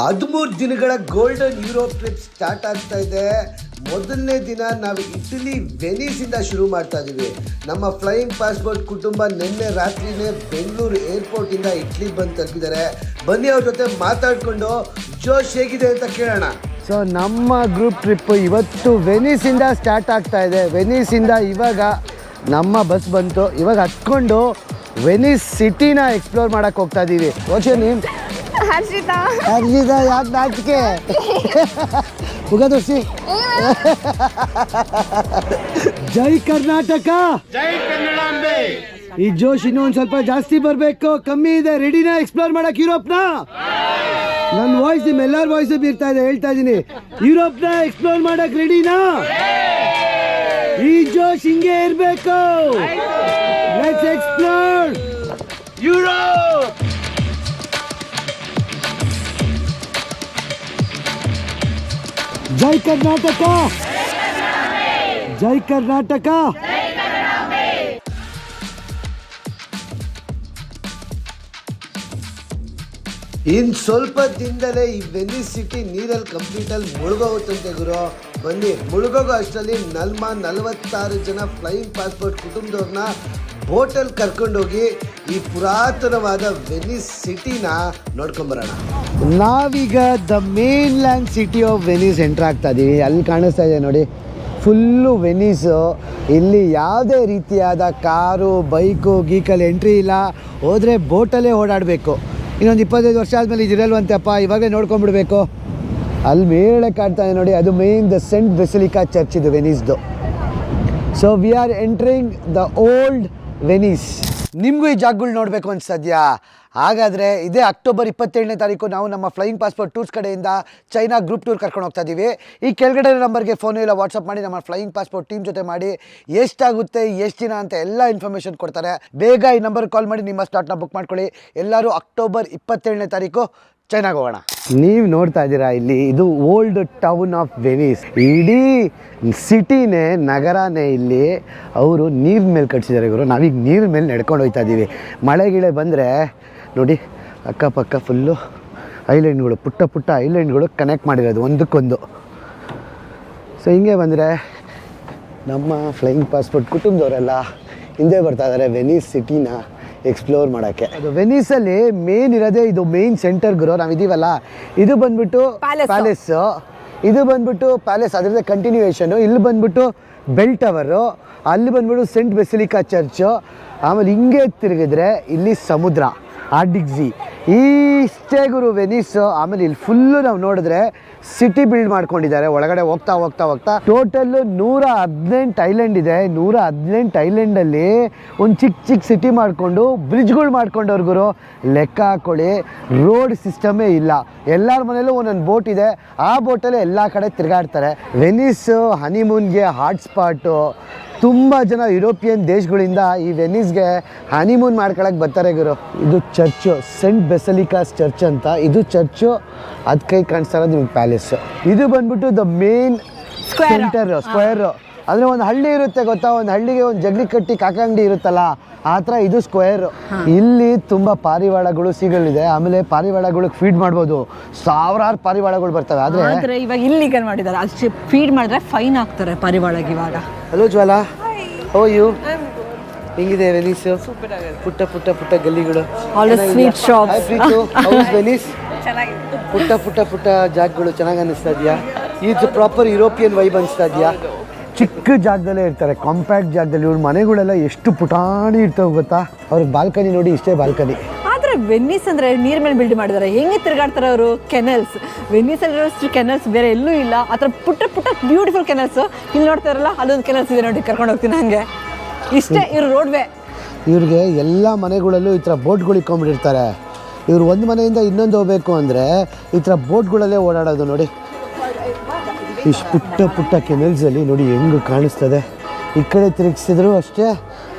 ಹದಿಮೂರು ದಿನಗಳ golden Europe trip start ಆಗ್ತಾ ಇದೆ. ಮೊದಲನೇ ದಿನ ನಾವು ಇಟಲಿ, ವೆನೀಸಿಂದ ಶುರು ಮಾಡ್ತಾ ಇದ್ದೀವಿ ನಮ್ಮ ಫ್ಲೈಯಿಂಗ್ ಪಾಸ್ಪೋರ್ಟ್ ಕುಟುಂಬ ನಿನ್ನೆ ರಾತ್ರಿನೇ ಬೆಂಗಳೂರು ಏರ್ಪೋರ್ಟಿಂದ ಇಟ್ಲಿ ಬಂದು ತಲುಪಿದ್ದಾರೆ. ಬನ್ನಿ ಅವ್ರ ಜೊತೆ ಮಾತಾಡಿಕೊಂಡು ಜೋಶ್ ಹೇಗಿದೆ ಅಂತ ಕೇಳೋಣ. ಸೊ ನಮ್ಮ ಗ್ರೂಪ್ ಟ್ರಿಪ್ ಇವತ್ತು ವೆನೀಸಿಂದ ಸ್ಟಾರ್ಟ್ ಆಗ್ತಾ ಇದೆ. ವೆನೀಸಿಂದ ಇವಾಗ ನಮ್ಮ ಬಸ್ ಬಂತು. ಇವಾಗ ಹತ್ಕೊಂಡು ವೆನಿಸ್ ಸಿಟಿನ ಎಕ್ಸ್ಪ್ಲೋರ್ ಮಾಡೋಕ್ಕೆ ಹೋಗ್ತಾ ಇದ್ದೀವಿ ಓಕೆ ನೀನು ಹರ್ಷಿತಾ. ಹರ್ಷಿತ ಯಾಕೆ ನಾಚಿಕೆ? ಮುಗದೋಸಿ ಜೈ ಕರ್ನಾಟಕ. ಜೈ ಕನ್ನಡಾಂಬೆ ಈ ಜೋಶ್ ಇನ್ನೂ ಒಂದ್ ಸ್ವಲ್ಪ ಜಾಸ್ತಿ ಬರಬೇಕು. ಕಮ್ಮಿ ಇದೆ ರೆಡಿನಾ ಎಕ್ಸ್ಪ್ಲೋರ್ ಮಾಡಕ್ ಯುರೋಪ್ನ. ನನ್ನ ವಾಯ್ಸ್ ನಿಮ್ ಎಲ್ಲರ ವಾಯ್ಸ್ ಬೀರ್ತಾ ಇದೆ ಹೇಳ್ತಾ ಇದೀನಿ. ಯುರೋಪ್ನ ಎಕ್ಸ್ಪ್ಲೋರ್ ಮಾಡಕ್ ರೆಡಿನಾ? ಈ ಜೋಶ್ ಹಿಂಗೆ ಇರ್ಬೇಕು. Let's explore Europe. ಜೈ ಕರ್ನಾಟಕ! ಜೈ ಕರ್ನಾಟಕ! ಇನ್ ಸ್ವಲ್ಪ ದಿನದಲ್ಲೇ ಈ ವೆನಿಸ್ ಸಿಟಿ ನೀರಲ್ಲಿ ಕಂಪ್ಲೀಟ್ ಅಲ್ಲಿ ಮುಳುಗೋಗುತ್ತಂತೆ ಗುರು. ಬನ್ನಿ, ಮುಳುಗೋಗೋ ಅಷ್ಟರಲ್ಲಿ ನಲ್ಮ ನಲವತ್ತಾರು ಜನ ಫ್ಲೈಯಿಂಗ್ ಪಾಸ್ಪೋರ್ಟ್ ಕುಟುಂಬದವ್ರನ್ನ ಬೋಟಲ್ಲಿ ಕರ್ಕೊಂಡೋಗಿ ಈ ಪುರಾತನವಾದ ವೆನಿಸ್ ಸಿಟಿನ ನೋಡ್ಕೊಂಬರೋಣ. ನಾವೀಗ the mainland city of Venice enter ಆಗ್ತಾ ಇದ್ದೀವಿ ಅಲ್ಲಿ ಕಾಣಿಸ್ತಾ ಇದೆ ನೋಡಿ. Full Venice. ಇಲ್ಲಿ ಯಾವುದೇ ರೀತಿಯಾದ ಕಾರು, ಬೈಕು ಗೀಕಲ್ಲಿ ಎಂಟ್ರಿ ಇಲ್ಲ. ಹೋದರೆ ಬೋಟಲ್ಲೇ ಓಡಾಡಬೇಕು. ಇನ್ನೊಂದು ಇಪ್ಪತ್ತೈದು ವರ್ಷ ಆದಮೇಲೆ ಇದಿರಲ್ವಂತೆಪ್ಪ ಇವಾಗಲೇ ನೋಡ್ಕೊಂಡ್ಬಿಡ್ಬೇಕು ಅಲ್ಲಿ ಮೇಲೆ ಇದೆ ನೋಡಿ. ಅದು main the saint basilica church ಇದು ವೆನಿಸ್ದು. So we are entering the old Venice ನಿಮಗೂ ಈ ಜಾಗಗಳು ನೋಡಬೇಕು ಅನ್ಸದ್ಯಾ? ಹಾಗಾದರೆ ಇದೇ ಅಕ್ಟೋಬರ್ ಇಪ್ಪತ್ತೇಳನೇ ತಾರೀಕು ನಾವು ನಮ್ಮ ಫ್ಲೈಯಿಂಗ್ ಪಾಸ್ಪೋರ್ಟ್ ಟೂರ್ಸ್ ಕಡೆಯಿಂದ ಚೈನಾ ಗ್ರೂಪ್ ಟೂರ್ ಕರ್ಕೊಂಡು ಹೋಗ್ತಾ ಇದ್ದೀವಿ ಈ ಕೆಳಗಡೆ ನಂಬರ್ಗೆ ಫೋನ್ ಇಲ್ಲ ವಾಟ್ಸಪ್ ಮಾಡಿ ನಮ್ಮ ಫ್ಲೈಯಿಂಗ್ ಪಾಸ್ಪೋರ್ಟ್ ಟೀಮ್ ಜೊತೆ ಮಾಡಿ ಎಷ್ಟಾಗುತ್ತೆ, ಎಷ್ಟು ದಿನ ಅಂತ ಎಲ್ಲ ಇನ್ಫಾರ್ಮೇಷನ್ ಕೊಡ್ತಾರೆ. ಬೇಗ ಈ ನಂಬರ್ ಕಾಲ್ ಮಾಡಿ ನಿಮ್ಮ ಸ್ಲಾಟ್ನ ಬುಕ್ ಮಾಡ್ಕೊಳ್ಳಿ. ಎಲ್ಲರೂ ಅಕ್ಟೋಬರ್ ಇಪ್ಪತ್ತೇಳನೇ ತಾರೀಕು ಚೈನಾಗೆ ಹೋಗೋಣ ನೀವು ನೋಡ್ತಾ ಇದ್ದೀರಾ ಇಲ್ಲಿ ಇದು ಓಲ್ಡ್ ಟೌನ್ ಆಫ್ ವೆನಿಸ್. ಇಡೀ ಸಿಟಿನೇ, ನಗರನೇ ಇಲ್ಲಿ ಅವರು ನೀರ್ ಮೇಲೆ ಕಟ್ಸಿದ್ದಾರೆ ಇವರು. ನಾವೀಗ ನೀರ್ ಮೇಲೆ ನಡ್ಕೊಂಡು ಹೋಗ್ತಾ ಇದ್ದೀವಿ ಮಳೆ ಗಿಳೆ ಬಂದರೆ ನೋಡಿ ಅಕ್ಕಪಕ್ಕ ಫುಲ್ಲು ಐಲ್ಯಾಂಡ್ಗಳು ಪುಟ್ಟ ಪುಟ್ಟ ಐಲ್ಯಾಂಡ್ಗಳು ಕನೆಕ್ಟ್ ಮಾಡಿರೋದು ಒಂದಕ್ಕೊಂದು. ಸೊ ಹಿಂಗೆ ಬಂದರೆ ನಮ್ಮ ಫ್ಲೈಯಿಂಗ್ ಪಾಸ್ಪೋರ್ಟ್ ಕುಟುಂಬದವರೆಲ್ಲ ಹಿಂದೆ ಬರ್ತಾ ಇದ್ದಾರೆ ವೆನಿಸ್ ಸಿಟಿನ ಎಕ್ಸ್ಪ್ಲೋರ್ ಮಾಡೋಕ್ಕೆ. ಅದು ವೆನೀಸಲ್ಲಿ ಮೇನ್ ಇರೋದೇ ಇದು ಮೇನ್ ಸೆಂಟರ್ ಗುರು ನಾವು ಇದೀವಲ್ಲ. ಇದು ಬಂದ್ಬಿಟ್ಟು. ಪ್ಯಾಲೇಸ್ ಇದು ಬಂದ್ಬಿಟ್ಟು ಪ್ಯಾಲೇಸ್ ಅದರದ್ದೇ ಕಂಟಿನ್ಯೂಯೇಷನು ಇಲ್ಲಿ ಬಂದ್ಬಿಟ್ಟು ಬೆಲ್ ಟವರು ಅಲ್ಲಿ ಬಂದ್ಬಿಟ್ಟು ಸೆಂಟ್ ಬೆಸಿಲಿಕಾ ಚರ್ಚು ಆಮೇಲೆ ಹಿಂಗೆ ತಿರುಗಿದ್ರೆ ಇಲ್ಲಿ ಸಮುದ್ರ. ಆರ್ಡಿಗ್ಸಿ ಇಷ್ಟೇ ಗುರು ವೆನಿಸ್ ಆಮೇಲೆ ಇಲ್ಲಿ ಫುಲ್ಲು ನಾವು ನೋಡಿದ್ರೆ ಸಿಟಿ ಬಿಲ್ಡ್ ಮಾಡ್ಕೊಂಡಿದ್ದಾರೆ. ಒಳಗಡೆ ಹೋಗ್ತಾ ಹೋಗ್ತಾ ಹೋಗ್ತಾ ಟೋಟಲ್ ನೂರ ಹದಿನೆಂಟು ಐಲ್ಯಾಂಡ್ ಇದೆ. ನೂರ ಹದಿನೆಂಟು ಐಲ್ಯಾಂಡಲ್ಲಿ ಒಂದು ಚಿಕ್ಕ ಚಿಕ್ಕ ಸಿಟಿ ಮಾಡಿಕೊಂಡು ಬ್ರಿಡ್ಜ್ಗಳು ಮಾಡ್ಕೊಂಡವ್ರು ಗುರು. ಲೆಕ್ಕ ಹಾಕೊಳ್ಳಿ ರೋಡ್ ಸಿಸ್ಟಮೇ ಇಲ್ಲ. ಎಲ್ಲರ ಮನೇಲೂ ಒಂದೊಂದು ಬೋಟ್ ಇದೆ. ಆ ಬೋಟಲ್ಲೇ ಎಲ್ಲ ಕಡೆ ತಿರುಗಾಡ್ತಾರೆ. ವೆನಿಸ್ ಹನಿಮೂನ್ಗೆ ಹಾಟ್ ಸ್ಪಾಟು ತುಂಬ ಜನ ಯುರೋಪಿಯನ್ ದೇಶಗಳಿಂದ ಈ ವೆನಿಸ್ಗೆ ಹನಿಮೂನ್ ಮಾಡ್ಕೊಳಕ್ಕೆ ಬರ್ತಾರೆ ಗುರು. ಇದು ಚರ್ಚು ಸೆಂಟ್ ಬೆಸಲಿಕಾಸ್ ಚರ್ಚ್ ಅಂತ. ಇದು ಚರ್ಚು ಅದ್ ಕೈ ಕಾಣಿಸ್ತಾ ಇರೋದು ನಿಮ್ಗೆ ಪ್ಯಾಲೇಸು ಇದು ಬಂದ್ಬಿಟ್ಟು ದ ಮೇನ್ ಸ್ಕ್ವೇರ್ ಸ್ಕ್ವೇರ್ ಅಂದರೆ ಒಂದು ಹಳ್ಳಿ ಇರುತ್ತೆ ಗೊತ್ತಾ? ಒಂದು ಹಳ್ಳಿಗೆ ಒಂದು ಜಗ್ಲಿ ಕಟ್ಟಿ ಕಾಕಂಗಡಿ ಇರುತ್ತಲ್ಲ ಆ ಥರ ಇದು ಸ್ಕ್ವೇರ್ ಇಲ್ಲಿ ತುಂಬ ಪಾರಿವಾಳಗಳು ಸಿಗಲಿದೆ. ಆಮೇಲೆ ಪಾರಿವಾಳಗಳಿಗೆ ಫೀಡ್ ಮಾಡ್ಬೋದು. ಸಾವಿರಾರು ಪಾರಿವಾಳಗಳು ಬರ್ತವೆ. ಆದರೆ ಇವಾಗ ಇಲ್ಲಿಗಲ್ ಮಾಡಿದ್ದಾರೆ ಅಷ್ಟು ಫೀಡ್ ಮಾಡಿದ್ರೆ ಫೈನ್ ಹಾಕ್ತಾರೆ ಪರಿವಾಳಗೆ ಇವಾಗ. ಹಲೋ ಜ್ವಾಲಾ. ಹೌ ಯು ಹೆಂಗಿದೆ ವೆನೀಸ್ ಪುಟ್ಟ ಪುಟ್ಟ ಪುಟ್ಟ ಗಲ್ಲಿಗಳು. All the sweet shops how is Venice Venice ಪುಟ್ಟ ಪುಟ್ಟ ಪುಟ್ಟ ಜಾಗಗಳು ಚೆನ್ನಾಗಿ ಅನಿಸ್ತಾ ಇದೆಯಾ? ಇದು ಪ್ರಾಪರ್ ಯುರೋಪಿಯನ್ ವೈಬ್ ಅನಿಸ್ತಾ ಇದೆಯಾ? ಚಿಕ್ಕ ಜಾಗದಲ್ಲೇ ಇರ್ತಾರೆ ಕಾಂಪ್ಯಾಕ್ಟ್ ಜಾಗದಲ್ಲಿ. ಇವ್ರ ಮನೆಗಳೆಲ್ಲ ಎಷ್ಟು ಪುಟಾಣಿ ಇರ್ತವೆ ಗೊತ್ತಾ? ಅವ್ರ ಬಾಲ್ಕನಿ ನೋಡಿ ಇಷ್ಟೇ ಬಾಲ್ಕನಿ ಆದ್ರೆ ವೆನ್ನಿಸ್ ಅಂದ್ರೆ ನೀರ್ ಮೇಲೆ ಬಿಲ್ಡ್ ಮಾಡಿದ್ದಾರೆ ಹೆಂಗೆ ತಿರುಗಾಡ್ತಾರೆ ಅವರು? ಕೆನಲ್ಸ್ ವೆನ್ನಿಸ್ ಅಲ್ಲಿರೋಷ್ಟು ಕೆನಲ್ಸ್ ಬೇರೆ ಎಲ್ಲೂ ಇಲ್ಲ. ಆ ಥರ ಪುಟ್ಟ ಪುಟ್ಟ ಬ್ಯೂಟಿಫುಲ್ ಕೆನಲ್ಸ್ ಇಲ್ಲಿ ನೋಡ್ತಾರಲ್ಲ ಅಲ್ಲೊಂದು ಕೆನಲ್ಸ್ ಇದೆ ನೋಡಿ ಕರ್ಕೊಂಡು ಹೋಗ್ತೀನಿ ಹಂಗೆ. ಇಷ್ಟೇ ಇವ್ರ ರೋಡ್ವೆ ಇವ್ರಿಗೆ ಎಲ್ಲ ಮನೆಗಳಲ್ಲೂ ಈ ಥರ ಬೋಟ್ಗಳು ಇಟ್ಕೊಂಡ್ಬಿಟ್ಟಿರ್ತಾರೆ ಇವ್ರು ಒಂದು ಮನೆಯಿಂದ ಇನ್ನೊಂದು ಹೋಗ್ಬೇಕು ಅಂದರೆ ಈ ಥರ ಬೋಟ್ಗಳಲ್ಲೇ ಓಡಾಡೋದು ನೋಡಿ. ಇಷ್ಟು ಪುಟ್ಟ ಪುಟ್ಟ ಕೆನಲ್ಸಲ್ಲಿ ನೋಡಿ ಹೆಂಗೆ ಕಾಣಿಸ್ತದೆ. ಈ ಕಡೆ ತಿರುಗಿಸಿದ್ರು ಅಷ್ಟೇ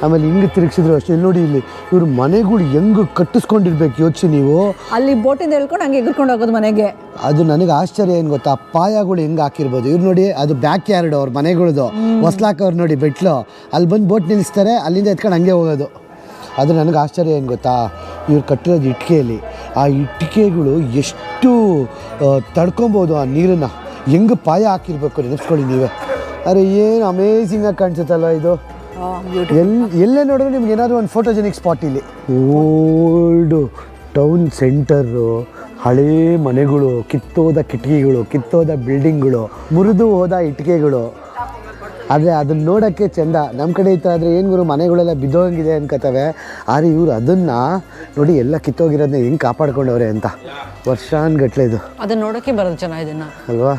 ಆಮೇಲೆ ಹಿಂಗೆ ತಿರುಗಿಸಿದ್ರು ಅಷ್ಟೇ. ಇಲ್ಲಿ ನೋಡಿ ಇಲ್ಲಿ ಇವ್ರ ಮನೆಗಳು ಹೆಂಗೆ ಕಟ್ಟಿಸ್ಕೊಂಡಿರ್ಬೇಕು ಯೋಚಿಸಿ ನೀವು. ಅಲ್ಲಿ ಬೋಟಿಂದ ಹೇಳ್ಕೊಂಡು ಹಂಗೆ ಎಗ್ರ್ಕೊಂಡು ಹೋಗೋದು ಮನೆಗೆ. ಅದು ನನಗೆ ಆಶ್ಚರ್ಯ ಏನು ಗೊತ್ತಾ? ಪಾಯಗಳು ಹೆಂಗೆ ಹಾಕಿರ್ಬೋದು. ಇವ್ರು ನೋಡಿ ಅದು ಬ್ಯಾಕ್ ಯಾರ್ಡ್ ಅವ್ರ ಮನೆಗಳದು. ಹೊಸ್ಲಾಕವ್ರು ನೋಡಿ ಬೆಟ್ಲು. ಅಲ್ಲಿ ಬಂದು ಬೋಟ್ ನಿಲ್ಲಿಸ್ತಾರೆ ಅಲ್ಲಿಂದ ಎತ್ಕೊಂಡು ಹಂಗೆ ಹೋಗೋದು. ಅದು ನನಗೆ ಆಶ್ಚರ್ಯ ಏನು ಗೊತ್ತಾ? ಇವ್ರು ಕಟ್ಟಿರೋದು ಇಟ್ಕೆಯಲ್ಲಿ ಆ ಇಟ್ಟಿಗೆಗಳು ಎಷ್ಟು ತಡ್ಕೊಬೋದು ಆ ನೀರನ್ನು. ಹೆಂಗೆ ಪಾಯ ಹಾಕಿರ್ಬೇಕು ನೆನೆಸ್ಕೊಳ್ಳಿ ನೀವೇ. ಅರೆ ಏನು ಅಮೇಝಿಂಗಾಗಿ ಕಾಣಿಸುತ್ತಲ್ಲ ಇದು. ಎಲ್ ಎಲ್ಲೇ ನೋಡಿದ್ರೆ ನಿಮ್ಗೆ ಏನಾದರೂ ಒಂದು ಫೋಟೋಜೆನಿಕ್ ಸ್ಪಾಟ್ ಇಲ್ಲಿ. ಓಲ್ಡು ಟೌನ್ ಸೆಂಟರು ಹಳೇ ಮನೆಗಳು ಕಿತ್ತೋದ ಕಿಟಕಿಗಳು ಕಿತ್ತೋದ ಬಿಲ್ಡಿಂಗ್ಗಳು ಮುರಿದು ಹೋದ ಇಟ್ಟಿಗೆಗಳು. ಆದರೆ ಅದನ್ನ ನೋಡೋಕ್ಕೆ ಚೆಂದ. ನಮ್ಮ ಕಡೆ ಇತ್ತು ಆದರೆ ಏನು ಗುರು ಮನೆಗಳೆಲ್ಲ ಬಿದ್ದೋಗಿದೆ ಅನ್ಕೋತವೆ ಆದರೆ ಇವರು ಅದನ್ನು ನೋಡಿ ಎಲ್ಲ ಕಿತ್ತೋಗಿರೋದನ್ನ ಹೆಂಗೆ ಕಾಪಾಡ್ಕೊಂಡವ್ರೆ ಅಂತ. ವರ್ಷಾನ್ಗಟ್ಲೆ ಇದು. ಅದನ್ನ ನೋಡೋಕ್ಕೆ ಬರೋದು ಚೆನ್ನಾಗಿದೆ ಅಲ್ವಾ?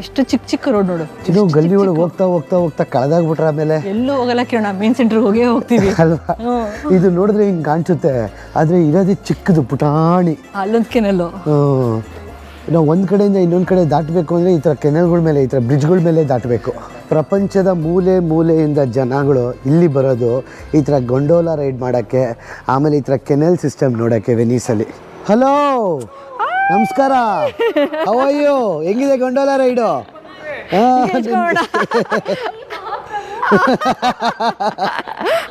ಎಷ್ಟು ಚಿಕ್ಕ ಚಿಕ್ಕ ರೋಡ್ ನೋಡು. ಇದು ಗಲ್ಲಿ ಒಳಗೆ ಹೋಗ್ತಾ ಹೋಗ್ತಾ ಹೋಗ್ತಾ ಕಳೆದಾಗ್ಬಿಟ್ರೆ ಆಮೇಲೆ ಎಲ್ಲೂ ಹೋಗಲ್ಲ ಕಿರಣ ಮೇನ್ ಸೆಂಟ್ರಿಗೆ ಹೋಗೇ ಹೋಗ್ತೀವಿ. ಅಲ್ವಾ? ಇದು ನೋಡಿದ್ರೆ ಹಿಂಗೆ ಕಾಣಿಸುತ್ತೆ. ಆದರೆ ಇರೋದೇ ಚಿಕ್ಕದು ಪುಟಾಣಿ. ಅಲ್ಲೊಂದು ಕೆನಲ್ಲು. ನಾವು ಒಂದು ಕಡೆಯಿಂದ ಇನ್ನೊಂದು ಕಡೆ ದಾಟಬೇಕು ಅಂದರೆ ಈ ಥರ ಕೆನಲ್ಗಳ ಮೇಲೆ ಈ ಥರ ಬ್ರಿಡ್ಜ್ಗಳ ಮೇಲೆ ದಾಟಬೇಕು. ಪ್ರಪಂಚದ ಮೂಲೆ ಮೂಲೆಯಿಂದ ಜನಗಳು ಇಲ್ಲಿ ಬರೋದು ಈ ಥರ ಗೊಂಡೋಲ ರೈಡ್ ಮಾಡೋಕ್ಕೆ ಆಮೇಲೆ ಈ ಥರ ಕೆನಲ್ ಸಿಸ್ಟಮ್ ನೋಡೋಕ್ಕೆ ವೆನೀಸಲ್ಲಿ. ಹಲೋ ನಮಸ್ಕಾರ. ಅಯ್ಯೋ ಹೆಂಗಿದೆ ಗೊಂಡೋಲ ರೈಡು?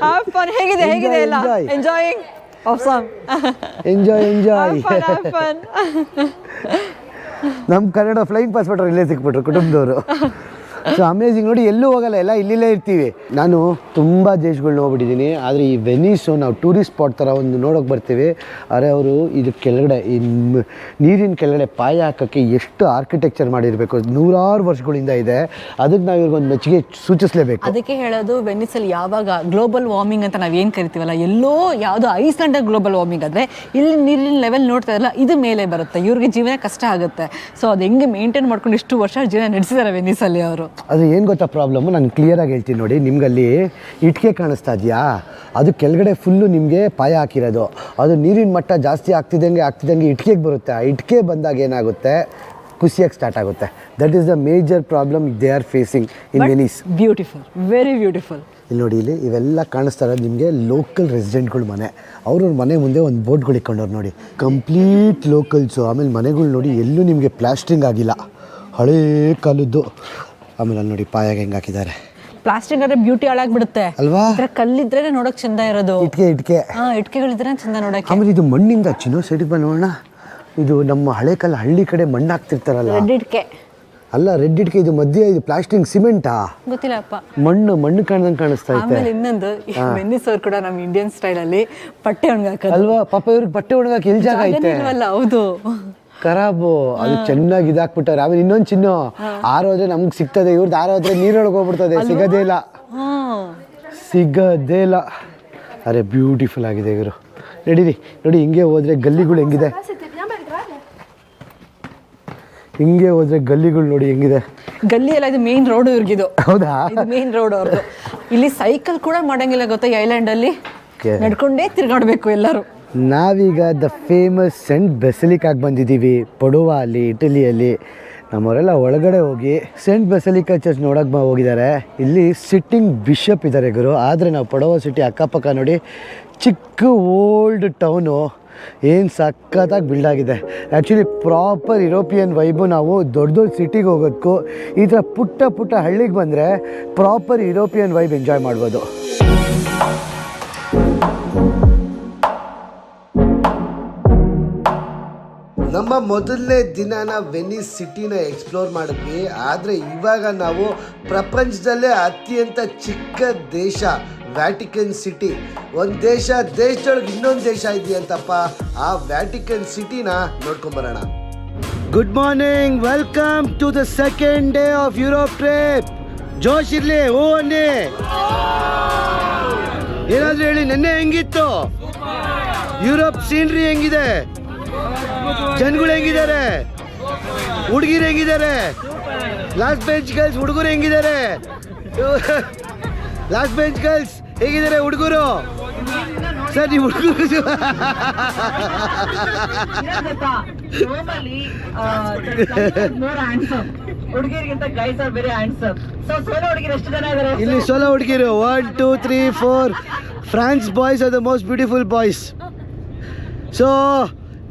ನಮ್ ಹೇಗಿದೆ ಹೇಗಿದೆ ಎಲ್ಲ. ಎಂಜಾಯಿಂಗ್ ಎಂಜಾಯ್ ಎಂಜಾಯ್ ನಮ್ಮ ಕನ್ನಡ ಫ್ಲೈಯಿಂಗ್ ಪಾಸ್ಪೋರ್ಟ್ ಇಲ್ಲೇ ಸಿಕ್ಬಿಟ್ರು ಕುಟುಂಬದವರು. ಸೊ ಅಮೇಝಿಂಗ್ ನೋಡಿ, ಎಲ್ಲೂ ಹೋಗಲ್ಲ. ಎಲ್ಲ ಇಲ್ಲಿಲ್ಲೇ ಇರ್ತೀವಿ. ನಾನು ತುಂಬ ದೇಶಗಳ್ನ ನೋಡ್ಬಿಟ್ಟಿದ್ದೀನಿ ಆದರೆ ಈ ವೆನೀಸು ನಾವು ಟೂರಿಸ್ಟ್ ಸ್ಪಾಟ್ ಥರ ಒಂದು ನೋಡೋಕೆ ಬರ್ತೀವಿ. ಆದರೆ ಅವರು ಇದು ಕೆಳಗಡೆ, ಈ ನೀರಿನ ಕೆಳಗಡೆ ಪಾಯ ಹಾಕೋಕ್ಕೆ ಎಷ್ಟು ಆರ್ಕಿಟೆಕ್ಚರ್ ಮಾಡಿರಬೇಕು. ನೂರಾರು ವರ್ಷಗಳಿಂದ ಇದೆ. ಅದಕ್ಕೆ ನಾವು ಇವ್ರಿಗೊಂದು ಮೆಚ್ಚುಗೆ ಸೂಚಿಸಲೇಬೇಕು. ಅದಕ್ಕೆ ಹೇಳೋದು ವೆನಿಸಲ್ಲಿ ಯಾವಾಗ ಗ್ಲೋಬಲ್ ವಾರ್ಮಿಂಗ್ ಅಂತ ನಾವು ಏನು ಕರಿತೀವಲ್ಲ? ಎಲ್ಲೋ ಯಾವುದೋ ಐಸ್ಲ್ಯಾಂಡ್ ಗ್ಲೋಬಲ್ ವಾರ್ಮಿಂಗ್ ಆದರೆ, ಇಲ್ಲಿ ನೀರಿನ ಲೆವೆಲ್ ನೋಡ್ತಾ ಇರಲ್ಲ, ಇದು ಮೇಲೆ ಬರುತ್ತೆ. ಇವ್ರಿಗೆ ಜೀವನ ಕಷ್ಟ ಆಗುತ್ತೆ. ಸೊ ಅದು ಹೆಂಗೆ ಮೇಂಟೈನ್ ಮಾಡ್ಕೊಂಡು ಇಷ್ಟು ವರ್ಷ ಜೀವನ ನಡೆಸಿದ್ದಾರೆ ವೆನಿಸಲ್ಲಿ ಅವರು. ಅದು ಏನು ಗೊತ್ತಾ ಪ್ರಾಬ್ಲಮ್ಮು ನಾನು ಕ್ಲಿಯರಾಗಿ ಹೇಳ್ತೀನಿ ನೋಡಿ ನಿಮಗಲ್ಲಿ ಇಟ್ಕೆ ಕಾಣಿಸ್ತಾ ಇದೆಯಾ? ಅದು ಕೆಳಗಡೆ ಫುಲ್ಲು ನಿಮಗೆ ಪಾಯ ಹಾಕಿರೋದು. ಅದು ನೀರಿನ ಮಟ್ಟ ಜಾಸ್ತಿ ಆಗ್ತಿದ್ದಂಗೆ ಆಗ್ತಿದ್ದಂಗೆ ಇಟ್ಕೆಗೆ ಬರುತ್ತೆ. ಆ ಇಟ್ಕೆ ಬಂದಾಗ ಏನಾಗುತ್ತೆ? ಖುಷಿಯಾಗಿ ಸ್ಟಾರ್ಟ್ ಆಗುತ್ತೆ. That is the major problem they are facing in Venice beautiful very beautiful ಇಲ್ಲಿ ನೋಡಿ ಇಲ್ಲಿ ಇವೆಲ್ಲ ಕಾಣಿಸ್ತಾ ಇರೋದು ನಿಮಗೆ ಲೋಕಲ್ ರೆಸಿಡೆಂಟ್ಗಳ ಮನೆ. ಅವ್ರವ್ರ ಮನೆ ಮುಂದೆ ಒಂದು ಬೋಟ್ಗಳು ಇಟ್ಕೊಂಡವ್ರು ನೋಡಿ. ಕಂಪ್ಲೀಟ್ ಲೋಕಲ್ಸು ಆಮೇಲೆ ಮನೆಗಳು ನೋಡಿ ಎಲ್ಲೂ ನಿಮಗೆ ಪ್ಲಾಸ್ಟ್ರಿಂಗ್ ಆಗಿಲ್ಲ. ಹಳೇ ಕಾಲದ್ದು. ಆಮೇಲೆ ಅಲ್ಲಿ ನೋಡಿ ಪಾಯಾಗ ಹೆಂಗೆ ಹಾಕಿದ್ದಾರೆ. ಪ್ಲಾಸ್ಟಿಕ್ ಆದ್ರೆ ಬ್ಯೂಟಿ ಹಾಳಾಗ್ಬಿಡುತ್ತೆ. ಅಲ್ವಾ? ಈ ಥರ ಕಲ್ಲಿದ್ರೆ ನೋಡಕ್ ಚಂದ ಇರೋದು. ಇಟ್ಕೆ ಇಟ್ಕೆ. ಹಾ ಇಟ್ಕೆಗಳಿದ್ರೆ ಚಂದ ನೋಡಕ್ಕೆ ಆಮೇಲೆ ಇದು ಮಣ್ಣಿಂದ ಚಿನ್ನೋ ಸೈಡಿಗೆ ನೋಡೋಣ. ಇದು ನಮ್ಮ ಹಳೆ ಕಾಲ ಹಳ್ಳಿ ಕಡೆ ಮಣ್ಣು ಹಾಕ್ತಿರ್ತಾರಲ್ಲ. ರೆಡ್ ಇಟ್ಕೆ. ಅಲ್ಲ ರೆಡ್ ಇಟ್ಕೆ ಇದು ಮಧ್ಯೆ ಇದು ಪ್ಲಾಸ್ಟಿಂಗ್ ಸಿಮೆಂಟಾ? ಗೊತ್ತಿಲ್ಲಪ್ಪ ಮಣ್ಣು ಮಣ್ಣು ಕಾಣ್ದಂಗೆ ಕಾಣಿಸ್ತಾ ಇದೆ ಆಮೇಲೆ ಇನ್ನೊಂದು ಮೆನ್ನಿಸ್ ಅವ್ರು ಕೂಡ ನಮ್ಮ ಇಂಡಿಯನ್ ಸ್ಟೈಲ್ ಅಲ್ಲಿ ಪಟ್ಟೆ ಒಣಗಾಕ ಅಲ್ವಾ? ಪಾಪ ಇವ್ರಿಗೆ ಬಟ್ಟೆ ಒಣಗಾಕ ಎಲ್ಲಿ ಜಾಗ ಐತೆ? ಹೌದು. ಖರಾಬು ಅದು ಚೆನ್ನಾಗಿ ಇದಾಕ್ಬಿಟ್ಟಾರೆ ಆಮೇಲೆ ಇನ್ನೊಂದು ಚಿನ್ನ. ಆರೋದ್ರೆ ನಮ್ಗೆ ಸಿಗ್ತದೆ. ಇವ್ರದ್ದು ಆರೋದ್ರೆ ನೀರೊಳಗೆ ಹೋಗ್ಬಿಡ್ತದೆ. ಸಿಗದೇ ಇಲ್ಲ. ಸಿಗದೇ ಇಲ್ಲ. ಅರೆ ಬ್ಯೂಟಿಫುಲ್ ಆಗಿದೆ ಇವರು. ನಡೀರಿ ನೋಡಿ ಹಿಂಗೆ ಹೋದ್ರೆ ಗಲ್ಲಿಗಳು ಹೆಂಗಿದೆ? ಹಿಂಗೆ ಹೋದ್ರೆ ಗಲ್ಲಿಗಳು ನೋಡಿ ಹೆಂಗಿದೆ? ಗಲ್ಲಿ ಎಲ್ಲ ಇದು ಮೇನ್ ರೋಡ್ ಇವ್ರಿಗಿದು. ಹೌದಾ? ಮೇನ್ ರೋಡ್ ಅವ್ರದ್ದು ಇಲ್ಲಿ ಸೈಕಲ್ ಕೂಡ ಮಾಡಂಗಿಲ್ಲ ಗೊತ್ತಾ ಐಲ್ಯಾಂಡ್ ಅಲ್ಲಿ. ನಡ್ಕೊಂಡೇ ತಿರ್ಗಾಡ್ಬೇಕು ಎಲ್ಲರೂ. ನಾವೀಗ ದ ಫೇಮಸ್ ಸೆಂಟ್ ಬೆಸಲಿಕಾಗಿ ಬಂದಿದ್ದೀವಿ ಪಡುವ ಅಲ್ಲಿ ಇಟಲಿಯಲ್ಲಿ. ನಮ್ಮವರೆಲ್ಲ ಒಳಗಡೆ ಹೋಗಿ ಸೆಂಟ್ ಬೆಸಲಿಕಾ ಚರ್ಚ್ ನೋಡೋಕೆ ಹೋಗಿದ್ದಾರೆ. ಇಲ್ಲಿ ಸಿಟ್ಟಿಂಗ್ ಬಿಷಪ್ ಇದ್ದಾರೆ ಗುರು. ಆದರೆ ನಾವು ಪಡುವ ಸಿಟಿ ಅಕ್ಕಪಕ್ಕ ನೋಡಿ, ಚಿಕ್ಕ ಓಲ್ಡ್ ಟೌನು ಏನು ಸಖತ್ತಾಗಿ ಬಿಲ್ಡ್ ಆಗಿದೆ. ಆ್ಯಕ್ಚುಲಿ ಪ್ರಾಪರ್ ಯುರೋಪಿಯನ್ ವೈಬು ನಾವು ದೊಡ್ಡ ದೊಡ್ಡ ಸಿಟಿಗೆ ಹೋಗೋದಕ್ಕೂ ಈ ಥರ ಪುಟ್ಟ ಪುಟ್ಟ ಹಳ್ಳಿಗೆ ಬಂದರೆ ಪ್ರಾಪರ್ ಯುರೋಪಿಯನ್ ವೈಬ್ ಎಂಜಾಯ್ ಮಾಡ್ಬೋದು. ನಮ್ಮ ಮೊದಲನೇ ದಿನಾನ ವೆನಿಸ್ ಸಿಟಿನ ಎಕ್ಸ್ಪ್ಲೋರ್ ಮಾಡಿದ್ವಿ ಆದರೆ ಇವಾಗ ನಾವು ಪ್ರಪಂಚದಲ್ಲೇ ಅತ್ಯಂತ ಚಿಕ್ಕ ದೇಶ ವ್ಯಾಟಿಕನ್ ಸಿಟಿ ಒಂದು ದೇಶ, ದೇಶದೊಳಗೆ ಇನ್ನೊಂದು ದೇಶ ಇದೆಯಂತಪ್ಪ ಆ ವ್ಯಾಟಿಕನ್ ಸಿಟಿನ ನೋಡ್ಕೊಂಬರೋಣ. Good morning welcome to the second day of Europe trip ಜೋಶ್ ಇರ್ಲಿ ಓ ಅನ್ನಿ. ಏನಾದರೂ ಹೇಳಿ, ನೆನ್ನೆ ಹೆಂಗಿತ್ತು? ಯುರೋಪ್ ಸೀನ್ರಿ ಹೆಂಗಿದೆ? ಜನಗಳು ಹೆಂಗಿದ್ದಾರೆ? ಹುಡುಗಿರು ಹೆಂಗಿದ್ದಾರೆ? ಲಾಸ್ಟ್ ಬೆಂಚ್ ಗರ್ಲ್ಸ್ ಹುಡುಗರು ಹೆಂಗಿದ್ದಾರೆ? ಲಾಸ್ಟ್ ಬೆಂಚ್ ಗರ್ಲ್ಸ್ ಹೇಗಿದ್ದಾರೆ ಹುಡುಗರು? ಸರ್, ನೀವು ಹುಡುಗರು ಇಲ್ಲಿ ಸೋಲೋ ಹುಡುಗಿರು. One two three four France boys are the most beautiful boys so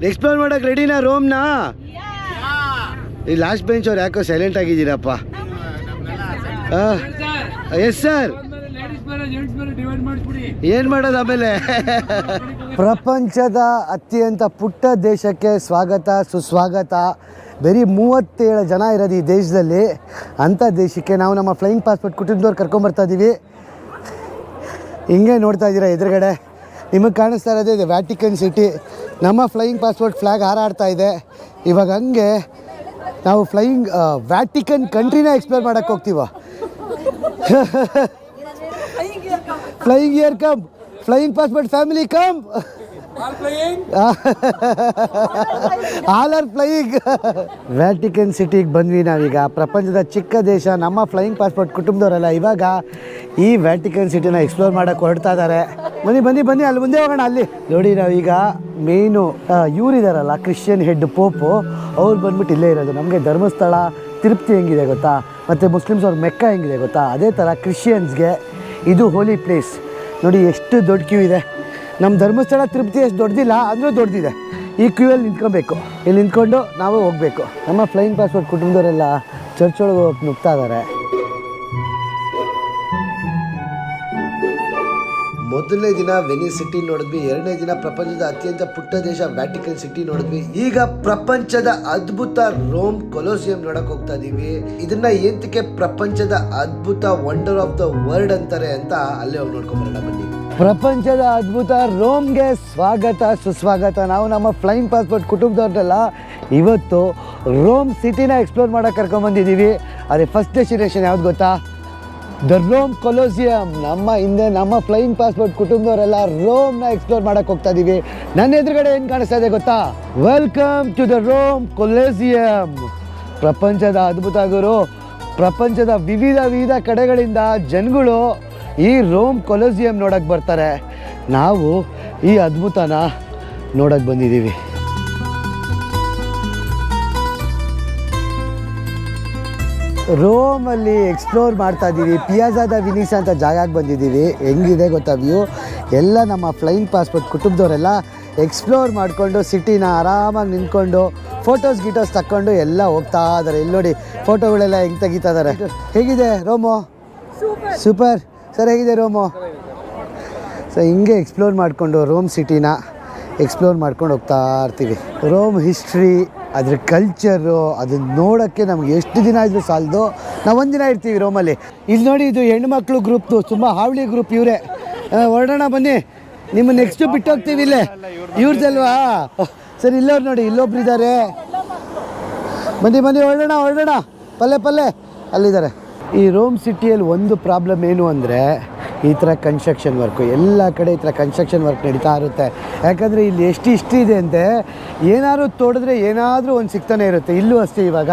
explore ಮಾಡಕ್ಕೆ ರೆಡಿನಾ ರೋಮ್ನಾ ಈ ಲಾಸ್ಟ್ ಬೆಂಚ್ ಅವ್ರು ಯಾಕೋ ಸೈಲೆಂಟ್ ಆಗಿದ್ದೀರಪ್ಪ. ಎಸ್ ಸರ್ ಏನು ಮಾಡೋದು ಆಮೇಲೆ? ಪ್ರಪಂಚದ ಅತ್ಯಂತ ಪುಟ್ಟ ದೇಶಕ್ಕೆ ಸ್ವಾಗತ, ಸುಸ್ವಾಗತ. ಬರೀ ಮೂವತ್ತೇಳು ಜನ ಇರೋದು ಈ ದೇಶದಲ್ಲಿ. ಅಂಥ ದೇಶಕ್ಕೆ ನಾವು ನಮ್ಮ ಫ್ಲೈಯಿಂಗ್ ಪಾಸ್ಪೋರ್ಟ್ ಕುಟುಂಬದವ್ರು ಕರ್ಕೊಂಬರ್ತಾ ಇದ್ದೀವಿ ಹಿಂಗೆ ನೋಡ್ತಾ ಇದ್ದೀರಾ ಎದುರುಗಡೆ? ನಿಮಗೆ ಕಾಣಿಸ್ತಾ ಇರೋದೇ ಇದೆ ವ್ಯಾಟಿಕನ್ ಸಿಟಿ ನಮ್ಮ ಫ್ಲೈಯಿಂಗ್ ಪಾಸ್ಪೋರ್ಟ್ ಫ್ಲ್ಯಾಗ್ ಹಾರಾಡ್ತಾ ಇದೆ. ಇವಾಗ ಹಂಗೆ ನಾವು ಫ್ಲೈಯಿಂಗ್ ವ್ಯಾಟಿಕನ್ ಕಂಟ್ರಿನ ಎಕ್ಸ್ಪ್ಲೋರ್ ಮಾಡೋಕ್ಕೆ ಹೋಗ್ತೀವ. Flying year come flying passport family come all are flying Vatican ಸಿಟಿಗೆ ಬಂದ್ವಿ ನಾವೀಗ. ಪ್ರಪಂಚದ ಚಿಕ್ಕ ದೇಶ, ನಮ್ಮ ಫ್ಲೈಯಿಂಗ್ ಪಾಸ್ಪೋರ್ಟ್ ಕುಟುಂಬದವರೆಲ್ಲ ಇವಾಗ ಈ ವ್ಯಾಟಿಕನ್ ಸಿಟಿನ ಎಕ್ಸ್ಪ್ಲೋರ್ ಮಾಡೋಕೆ ಹೊರಡ್ತಾ ಇದ್ದಾರೆ ಬನ್ನಿ ಬನ್ನಿ ಬನ್ನಿ, ಅಲ್ಲಿ ಮುಂದೆ ಹೋಗೋಣ, ಅಲ್ಲಿ. ನೋಡಿ, ನಾವೀಗ ಮೇಯ್ನು ಇವರಿದಾರಲ್ಲ ಕ್ರಿಶ್ಚಿಯನ್ ಹೆಡ್ ಪೋಪು ಅವ್ರು ಬಂದ್ಬಿಟ್ಟು ಇಲ್ಲೇ ಇರೋದು. ನಮಗೆ ಧರ್ಮಸ್ಥಳ, ತಿರುಪತಿ ಹೆಂಗಿದೆ ಗೊತ್ತಾ? ಮತ್ತು ಮುಸ್ಲಿಮ್ಸ್ ಅವ್ರ ಮೆಕ್ಕ ಹೆಂಗಿದೆ ಗೊತ್ತಾ? ಅದೇ ಥರ ಕ್ರಿಶ್ಚಿಯನ್ಸ್ಗೆ ಇದು ಹೋಲಿ ಪ್ಲೇಸ್ ನೋಡಿ, ಎಷ್ಟು ದೊಡ್ಡ ಕ್ಯೂ ಇದೆ. ನಮ್ಮ ಧರ್ಮಸ್ಥಳ ತಿರುಪತಿ ಎಷ್ಟು ದೊಡ್ಡದಿಲ್ಲ ಅಂದರೂ ದೊಡ್ಡದಿದೆ ಈ ಕ್ಯೂಯಲ್ಲಿ ನಿಂತ್ಕೊಬೇಕು. ಇಲ್ಲಿ ನಿಂತ್ಕೊಂಡು ನಾವು ಹೋಗಬೇಕು. ನಮ್ಮ ಫ್ಲೈಯಿಂಗ್ ಪಾಸ್ಪೋರ್ಟ್ ಕುಟುಂಬದವರೆಲ್ಲ ಚರ್ಚ್ ಒಳಗೆ ಹೋಗಿ ನುಗ್ತಾ ಇದ್ದಾರೆ ಮೊದಲನೇ ದಿನ ವೆನಿಸ್ ಸಿಟಿ ನೋಡಿದ್ವಿ, ಎರಡನೇ ದಿನ ಪ್ರಪಂಚದ ಅತ್ಯಂತ ಪುಟ್ಟ ದೇಶ ವ್ಯಾಟಿಕನ್ ಸಿಟಿ ನೋಡಿದ್ವಿ. ಈಗ ಪ್ರಪಂಚದ ಅದ್ಭುತ ರೋಮ್ ಕೊಲೋಸಿಯಂ ನೋಡಕ್ ಹೋಗ್ತಾ ಇದೀವಿ. ಇದನ್ನ ಏಂತಕ್ಕೆ ಪ್ರಪಂಚದ ಅದ್ಭುತ ವಂಡರ್ ಆಫ್ ದ ವರ್ಲ್ಡ್ ಅಂತಾರೆ ಅಂತ ಅಲ್ಲೇ ಹೋಗಿ ನೋಡ್ಕೊಂಡ್ ಬರೋಣ ಬನ್ನಿ. ಪ್ರಪಂಚದ ಅದ್ಭುತ ರೋಮ್ಗೆ ಸ್ವಾಗತ, ಸುಸ್ವಾಗತ. ನಾವು ನಮ್ಮ ಫ್ಲೈಯಿಂಗ್ ಪಾಸ್ಪೋರ್ಟ್ ಕುಟುಂಬದವ್ರನ್ನೆಲ್ಲ ಇವತ್ತು ರೋಮ್ ಸಿಟಿನ ಎಕ್ಸ್ಪ್ಲೋರ್ ಮಾಡೋಕೆ ಕರ್ಕೊಂಬಂದಿದ್ದೀವಿ. ಅದೇ ಫಸ್ಟ್ ಡೆಸ್ಟಿನೇಷನ್ ಯಾವ್ದು ಗೊತ್ತಾ? ದ ರೋಮ್ ಕೊಲೋಸಿಯಂ ನಮ್ಮ ಹಿಂದೆ ನಮ್ಮ ಫ್ಲೈಯಿಂಗ್ ಪಾಸ್ಪೋರ್ಟ್ ಕುಟುಂಬದವರೆಲ್ಲ ರೋಮ್ನ ಎಕ್ಸ್ಪ್ಲೋರ್ ಮಾಡಕ್ಕೆ ಹೋಗ್ತಾ ಇದ್ದೀವಿ ನನ್ನ ಎದುರುಗಡೆ ಏನು ಕಾಣಿಸ್ತಾ ಇದೆ ಗೊತ್ತಾ? Welcome to the Rome Colosseum ಪ್ರಪಂಚದ ಅದ್ಭುತ ಗುರು, ಪ್ರಪಂಚದ ವಿವಿಧ ವಿವಿಧ ಕಡೆಗಳಿಂದ ಜನಗಳು ಈ ರೋಮ್ ಕೊಲೋಸಿಯಂ ನೋಡಕ್ಕೆ ಬರ್ತಾರೆ. ನಾವು ಈ ಅದ್ಭುತನ ನೋಡಕ್ಕೆ ಬಂದಿದ್ದೀವಿ. ರೋಮಲ್ಲಿ ಎಕ್ಸ್ಪ್ಲೋರ್ ಮಾಡ್ತಾ ಇದ್ದೀವಿ. ಪಿಯಾಜಾದ ವಿನೀಸ್ ಅಂತ ಜಾಗಕ್ಕೆ ಬಂದಿದ್ದೀವಿ. ಹೆಂಗಿದೆ ಗೊತ್ತಾ ವ್ಯೂ? ಎಲ್ಲ ನಮ್ಮ ಫ್ಲೈಯಿಂಗ್ ಪಾಸ್ಪೋರ್ಟ್ ಕುಟುಂಬದವರೆಲ್ಲ ಎಕ್ಸ್ಪ್ಲೋರ್ ಮಾಡಿಕೊಂಡು ಸಿಟಿನ ಆರಾಮಾಗಿ ನಿಂತ್ಕೊಂಡು ಫೋಟೋಸ್ ಗೀಟೋಸ್ ತಕ್ಕೊಂಡು ಎಲ್ಲ ಹೋಗ್ತಾ ಇದ್ದಾರೆ. ಇಲ್ಲಿ ನೋಡಿ ಫೋಟೋಗಳೆಲ್ಲ ಹೆಂಗೆ ತೆಗಿತಾ ಇದ್ದಾರೆ? ಹೇಗಿದೆ ರೋಮೋ? ಸೂಪರ್. ಸರ್, ಹೇಗಿದೆ ರೋಮೋ ಸೊ ಹಿಂಗೆ ಎಕ್ಸ್ಪ್ಲೋರ್ ಮಾಡಿಕೊಂಡು ರೋಮ್ ಸಿಟಿನ ಎಕ್ಸ್ಪ್ಲೋರ್ ಮಾಡ್ಕೊಂಡು ಹೋಗ್ತಾ ಇರ್ತೀವಿ. ರೋಮ್ ಹಿಸ್ಟ್ರಿ ಅದ್ರ ಕಲ್ಚರು ಅದನ್ನ ನೋಡೋಕ್ಕೆ ನಮ್ಗೆ ಎಷ್ಟು ದಿನ ಇದ್ರು ಸಾಲದು. ನಾವು ಒಂದಿನ ಇರ್ತೀವಿ ರೋಮಲ್ಲಿ ಇಲ್ಲಿ ನೋಡಿ ಇದು ಹೆಣ್ಮಕ್ಳು ಗ್ರೂಪ್ದು ತುಂಬ ಹಾವಳಿ ಗ್ರೂಪ್ ಇವರೇ. ಹೊರಡೋಣ ಬನ್ನಿ. ನಿಮ್ಮ ನೆಕ್ಸ್ಟು ಬಿಟ್ಟು ಹೋಗ್ತೀವಿ ಇಲ್ಲೇ. ಇವ್ರದ್ದಲ್ವಾ ಸರ್ ಇಲ್ಲವ್ರು ನೋಡಿ ಇಲ್ಲೊಬ್ರು ಇದ್ದಾರೆ ಬನ್ನಿ ಬನ್ನಿ, ಹೊರಡೋಣ ಹೊರಡೋಣ. ಪಲ್ಲೆ ಪಲ್ಲೆ. ಅಲ್ಲಿದ್ದಾರೆ. ಈ ರೋಮ್ ಸಿಟಿಯಲ್ಲಿ ಒಂದು ಪ್ರಾಬ್ಲಮ್ ಏನು ಅಂದರೆ, ಈ ಥರ ಕನ್ಸ್ಟ್ರಕ್ಷನ್ ವರ್ಕು ಎಲ್ಲ ಕಡೆ ಈ ಥರ ಕನ್ಸ್ಟ್ರಕ್ಷನ್ ವರ್ಕ್ ನಡೀತಾ ಇರುತ್ತೆ. ಯಾಕಂದರೆ ಇಲ್ಲಿ ಎಷ್ಟು ಇಷ್ಟು ಇದೆ ಅಂತೆ, ಏನಾದರೂ ತೋಡಿದ್ರೆ ಏನಾದರೂ ಒಂದು ಸಿಗ್ತಾನೆ ಇರುತ್ತೆ. ಇಲ್ಲೂ ಅಷ್ಟೇ ಇವಾಗ,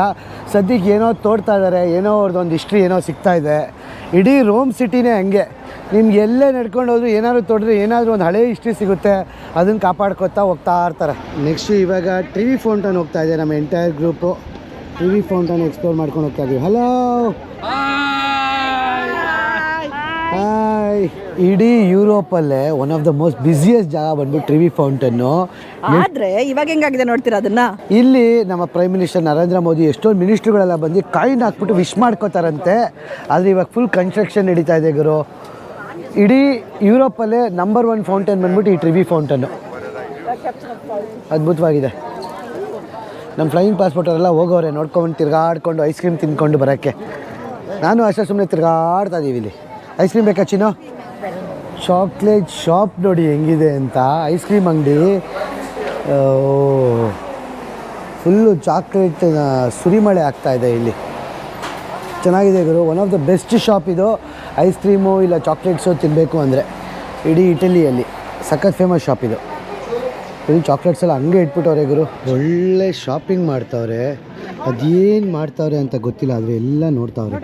ಸದ್ಯಕ್ಕೆ ಏನೋ ತೋಡ್ತಾ ಇದ್ದಾರೆ ಏನೋ ಅವ್ರದ್ದು ಒಂದು ಹಿಸ್ಟ್ರಿ ಏನೋ ಸಿಗ್ತಾ ಇದೆ. ಇಡೀ ರೋಮ್ ಸಿಟಿನೇ ಹಂಗೆ. ನಿಮ್ಗೆ ಎಲ್ಲೇ ನಡ್ಕೊಂಡು ಹೋದ್ರು ಏನಾದರೂ ತೊಡ್ರೆ ಏನಾದರೂ ಒಂದು ಹಳೆ ಹಿಸ್ಟ್ರಿ ಸಿಗುತ್ತೆ, ಅದನ್ನು ಕಾಪಾಡ್ಕೊತಾ ಹೋಗ್ತಾ ಇರ್ತಾರೆ. ನೆಕ್ಸ್ಟು ಇವಾಗ ಟಿ ವಿ ಫೌಂಟನ್ ಹೋಗ್ತಾ ಇದೆ, ನಮ್ಮ entire group Trevi fountain explore ಮಾಡ್ಕೊಂಡು ಹೋಗ್ತಾ ಇದೀವಿ ಹಲೋ ಹಾಯ್ ಇಡೀ ಯುರೋಪಲ್ಲೇ one of the most busiest ಜಾಗ ಬಂದ್ಬಿಟ್ಟು ಟ್ರಿವಿ ಫೌಂಟನ್ ಫೌಂಟನ್ನು ಆದ್ರೆ ಇವಾಗ ಹೆಂಗಾಗಿದೆ ನೋಡ್ತೀರಾ ಅದನ್ನ? ಇಲ್ಲಿ ನಮ್ಮ ಪ್ರೈಮ್ ಮಿನಿಸ್ಟರ್ ನರೇಂದ್ರ ಮೋದಿ ಎಷ್ಟೊಂದು ಮಿನಿಸ್ಟ್ರುಗಳೆಲ್ಲ ಬಂದು ಕಾಯಿನ್ ಹಾಕ್ಬಿಟ್ಟು ವಿಶ್ ಮಾಡ್ಕೋತಾರಂತೆ. ಆದರೆ ಇವಾಗ ಫುಲ್ ಕನ್ಸ್ಟ್ರಕ್ಷನ್ ನಡೀತಾ ಇದೆ ಗುರು. ಇಡೀ ಯುರೋಪಲ್ಲೇ ನಂಬರ್ ಒನ್ ಫೌಂಟೇನ್ ಬಂದ್ಬಿಟ್ಟು ಈ ಟ್ರಿವಿ ಫೌಂಟನ್ನು. ಅದ್ಭುತವಾಗಿದೆ. ನಮ್ಮ ಫ್ಲೈಯಿಂಗ್ ಪಾಸ್ಪೋರ್ಟರೆಲ್ಲ ಹೋಗೋರೆ, ನೋಡ್ಕೊಂಡು ತಿರ್ಗಾಡ್ಕೊಂಡು ಐಸ್ ಕ್ರೀಮ್ ತಿನ್ಕೊಂಡು ಬರೋಕ್ಕೆ. ನಾನು ಅಷ್ಟೇ ಸುಮ್ಮನೆ ತಿರ್ಗಾಡ್ತಾ ಇದ್ದೀವಿ ಇಲ್ಲಿ. ಐಸ್ ಕ್ರೀಮ್ ಬೇಕಾ ಚಿನ್ನು? ಚಾಕ್ಲೇಟ್ ಶಾಪ್ ನೋಡಿ ಹೆಂಗಿದೆ ಅಂತ. ಐಸ್ ಕ್ರೀಮ್ ಅಂಗಡಿ. ಫುಲ್ಲು ಚಾಕ್ಲೇಟ್ ಸುರಿಮಳೆ ಆಗ್ತಾ ಇದೆ ಇಲ್ಲಿ. ಚೆನ್ನಾಗಿದೆ ಗುರು. One of the best shop ಇದು. ಐಸ್ ಕ್ರೀಮು ಇಲ್ಲ ಚಾಕ್ಲೇಟ್ಸು ತಿನ್ನಬೇಕು ಅಂದರೆ. ಇಡೀ ಇಟಲಿಯಲ್ಲಿ ಸಖತ್ ಫೇಮಸ್ ಶಾಪ್ ಇದು. ಇಲ್ಲಿ ಚಾಕ್ಲೇಟ್ಸ್ ಎಲ್ಲ ಹಂಗೆ ಇಟ್ಬಿಟ್ಟವ್ರೆ ಗುರು. ಒಳ್ಳೆ ಶಾಪಿಂಗ್ ಮಾಡ್ತಾವ್ರೆ. ಅದೇನು ಮಾಡ್ತಾವ್ರೆ ಅಂತ ಗೊತ್ತಿಲ್ಲ ಆದರೆ ಎಲ್ಲ ನೋಡ್ತಾವ್ರೆ.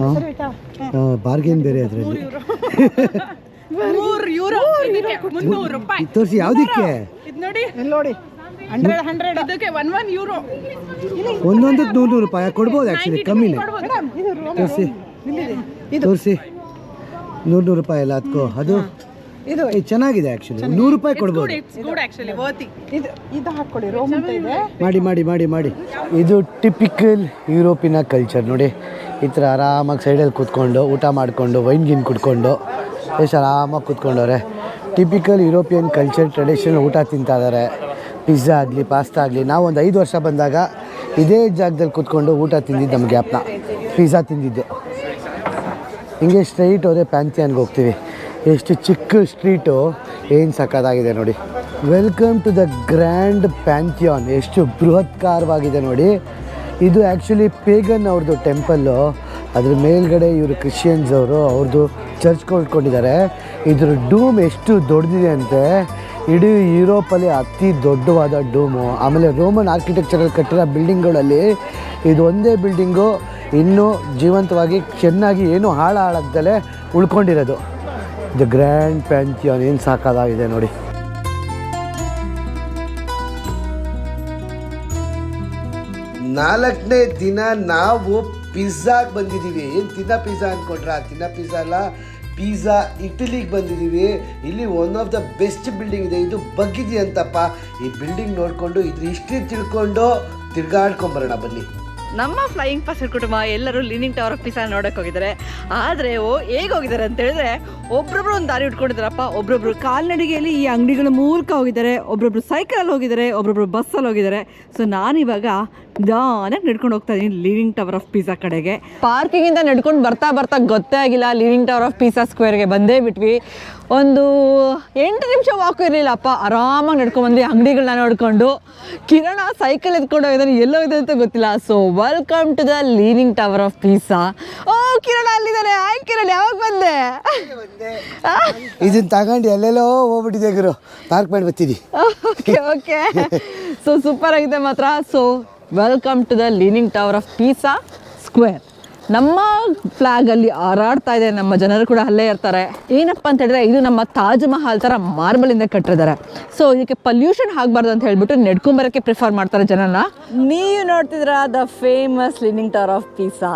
ಹಾಂ? ಬಾರ್ಗೇನ್ ಬೇರೆ ಅದರಲ್ಲಿ. ತೋರಿಸಿ ಯಾವುದಕ್ಕೆ? ಇದು ನೋಡಿ. ಒಂದೊಂದಕ್ಕೆ ನೂರು ನೂರು ರೂಪಾಯಿ ಕೊಡ್ಬೋದು ಆ್ಯಕ್ಚುಲಿ ಕಮ್ಮಿನೇ. ತೋರಿಸಿ. ತೋರಿಸಿ. ನೂರು ನೂರು ರೂಪಾಯಿ ಎಲ್ಲ ಅದಕ್ಕೂ ಅದು ಇದು ಚೆನ್ನಾಗಿದೆ ಆ್ಯಕ್ಚುಲಿ ನೂರು ರೂಪಾಯಿ ಕೊಡ್ಬೋದು. ಇದು ಇದು ಹಾಕೊಳ್ಳಿ ರೋಮ್ ಅಂತ ಇದೆ. ಮಾಡಿ ಮಾಡಿ ಮಾಡಿ ಮಾಡಿ. ಇದು ಟಿಪಿಕಲ್ ಯುರೋಪಿನ ಕಲ್ಚರ್ ನೋಡಿ. ಈ ಥರ ಆರಾಮಾಗಿ ಸೈಡಲ್ಲಿ ಕೂತ್ಕೊಂಡು ಊಟ ಮಾಡಿಕೊಂಡು ವೈನ್ ಗಿನ್ ಕುಡ್ಕೊಂಡು ಎಷ್ಟು ಆರಾಮಾಗಿ ಕೂತ್ಕೊಂಡವ್ರೆ. ಟಿಪಿಕಲ್ ಯುರೋಪಿಯನ್ ಕಲ್ಚರ್ ಟ್ರೆಡಿಷನಲ್ ಊಟ ತಿಂತಾ ಇದ್ದಾರೆ ಪಿಜ್ಜಾ ಆಗಲಿ ಪಾಸ್ತಾ ಆಗಲಿ. ನಾವು ಒಂದು ಐದು ವರ್ಷ ಬಂದಾಗ ಇದೇ ಜಾಗದಲ್ಲಿ ಕೂತ್ಕೊಂಡು ಊಟ ತಿಂದಿದ್ದು ನಮ್ಮ ಗ್ಯಾಪ್ನ ಪಿಜ್ಜಾ ತಿಂದಿದ್ದು. ಹಿಂಗೆ ಸ್ಟ್ರೈಟ್ ಹೋದರೆ ಪ್ಯಾಂಥಿಯನ್ಗೆ ಹೋಗ್ತೀವಿ. ಎಷ್ಟು ಚಿಕ್ಕ ಸ್ಟ್ರೀಟು, ಏನು ಸಕ್ಕತ್ತಾಗಿದೆ ನೋಡಿ. Welcome to the grand Pantheon ಎಷ್ಟು ಬೃಹತ್ಕಾರವಾಗಿದೆ ನೋಡಿ. ಇದು ಆ್ಯಕ್ಚುಲಿ ಪೇಗನ್ ಅವ್ರದ್ದು ಟೆಂಪಲ್ಲು ಅದ್ರ ಮೇಲ್ಗಡೆ ಇವರು ಕ್ರಿಶ್ಚಿಯನ್ಸ್ ಅವರು ಅವ್ರದ್ದು ಚರ್ಚ್ ಕೊಟ್ಕೊಂಡಿದ್ದಾರೆ ಇದ್ರ ಡೂಮ್ ಎಷ್ಟು ದೊಡ್ಡದಿದೆ ಅಂತೆ. ಇಡೀ ಯುರೋಪಲ್ಲಿ ಅತಿ ದೊಡ್ಡವಾದ ಡೂಮು ಆಮೇಲೆ ರೋಮನ್ ಆರ್ಕಿಟೆಕ್ಚರಲ್ಲಿ ಕಟ್ಟಿರೋ ಬಿಲ್ಡಿಂಗ್ಗಳಲ್ಲಿ ಇದು ಒಂದೇ ಬಿಲ್ಡಿಂಗು ಇನ್ನೂ ಜೀವಂತವಾಗಿ ಚೆನ್ನಾಗಿ ಏನು ಹಾಳು ಹಾಳಾಗ್ದಲೇ ಉಳ್ಕೊಂಡಿರೋದು. ದ ಗ್ರ್ಯಾಂಡ್ ಪ್ಯಾಂಚಿಯನ್ ಏನು ಸಾಕಾಗಿದೆ ನೋಡಿ. ನಾಲ್ಕನೇ ದಿನ ನಾವು ಪಿಜ್ಜಾಗೆ ಬಂದಿದ್ದೀವಿ ಏನು ತಿನ್ನ ಪಿಜ್ಜಾ ಅಂದ್ಕೊಂಡ್ರ ತಿನ್ನ ಪಿಜ್ಜಾ ಅಲ್ಲ, ಪಿಜ್ಜಾ ಇಟಲಿಗೆ ಬಂದಿದ್ದೀವಿ ಇಲ್ಲಿ one of the best building ಇದೆ. ಇದು ಬಗ್ಗಿದೆಯಂತಪ್ಪ. ಈ ಬಿಲ್ಡಿಂಗ್ ನೋಡಿಕೊಂಡು ಇದ್ರ ಹಿಸ್ಟ್ರಿ ತಿಳ್ಕೊಂಡು ತಿರ್ಗಾಡ್ಕೊಂಬರೋಣ ಬನ್ನಿ. ನಮ್ಮ ಫ್ಲೈಯಿಂಗ್ ಪಾಸರ್ ಕುಟುಂಬ ಎಲ್ಲರೂ ಲೀನಿಂಗ್ ಟವರ್ ಆಫ್ ಪಿಸಾ ನೋಡಕ್ ಹೋಗಿದ್ದಾರೆ. ಆದ್ರೆ, ಓ, ಹೇಗ್ ಹೋಗಿದ್ದಾರೆ ಅಂತ ಹೇಳಿದ್ರೆ, ಒಬ್ರೊಬ್ರು ಒಂದು ದಾರಿ ಉಟ್ಕೊಂಡಿದ್ದಾರಪ್ಪ. ಒಬ್ರೊಬ್ರು ಕಾಲ್ನಡಿಗೆಯಲ್ಲಿ ಈ ಅಂಗಡಿಗಳ ಮೂಲಕ ಹೋಗಿದ್ದಾರೆ. ಒಬ್ರೊಬ್ರು ಸೈಕಲಲ್ಲಿ ಹೋಗಿದ್ದಾರೆ. ಒಬ್ರೊಬ್ರು ಬಸ್ಸಲ್ಲಿ ಹೋಗಿದ್ದಾರೆ. ಸೊ ನಾನಿವಾಗ ನಿಧಾನಕ್ಕೆ ನಡ್ಕೊಂಡು ಹೋಗ್ತಾ ಇದೀನಿ ಲೀನಿಂಗ್ ಟವರ್ ಆಫ್ ಪಿಸಾ ಕಡೆಗೆ. ಪಾರ್ಕಿಂಗ್ ಇಂದ ನಡ್ಕೊಂಡು ಬರ್ತಾ ಬರ್ತಾ ಗೊತ್ತೇ ಆಗಿಲ್ಲ. ಲೀನಿಂಗ್ ಟವರ್ ಆಫ್ ಪಿಸಾ ಸ್ಕ್ವೇರ್ಗೆ ಬಂದೇ ಬಿಟ್ವಿ. ಒಂದು ಎಂಟು ನಿಮಿಷ ವಾಕು ಇರಲಿಲ್ಲಪ್ಪ. ಆರಾಮಾಗಿ ನಡ್ಕೊಂಡು ಬಂದ್ವಿ ಅಂಗಡಿಗಳನ್ನ ನೋಡ್ಕೊಂಡು. ಕಿರಣ ಸೈಕಲ್ ಎತ್ಕೊಂಡು ಹೋಗಿದ್ದಾನೆ. ಎಲ್ಲೋ ಇದೆ ಅಂತ ಗೊತ್ತಿಲ್ಲ. So welcome to the leaning tower of Pisa ಓ ಕಿರಣ ಅಲ್ಲಿದ್ದಾರೆ ಆಯ್ ಕಿರಣ್ ಯಾವಾಗ ಬಂದೆ? ಇದನ್ನ ತಗೊಂಡು ಎಲ್ಲೆಲ್ಲೋ ಹೋಗ್ಬಿಟ್ಟಿದೆ ಗುರು. ಪಾರ್ಕ್ ಮಾಡಿ ಬರ್ತೀವಿ ಓಕೆ ಓಕೆ ಸೊ ಸೂಪರ್ ಆಗಿದೆ ಮಾತ್ರ. So welcome to the leaning tower of Pisa square ನಮ್ಮ ಫ್ಲಾಗಲ್ಲಿ ಹಾರಾಡ್ತಾ ಇದೆ. ನಮ್ಮ ಜನರು ಕೂಡ ಅಲ್ಲೇ ಇರ್ತಾರೆ. ಏನಪ್ಪ ಅಂತ ಹೇಳಿದ್ರೆ ಇದು ನಮ್ಮ ತಾಜ್ ಮಹಲ್ ಥರ ಮಾರ್ಬಲಿಂದ ಕಟ್ಟಿದ್ದಾರೆ ಸೊ ಇದಕ್ಕೆ ಪಲ್ಯೂಷನ್ ಆಗಬಾರ್ದು ಅಂತ ಹೇಳ್ಬಿಟ್ಟು ನೆಡ್ಕೊಂಬರೋಕ್ಕೆ ಪ್ರಿಫರ್ ಮಾಡ್ತಾರೆ ಜನನ ನೀವು ನೋಡ್ತಿದ್ರ the famous leaning tower of Pisa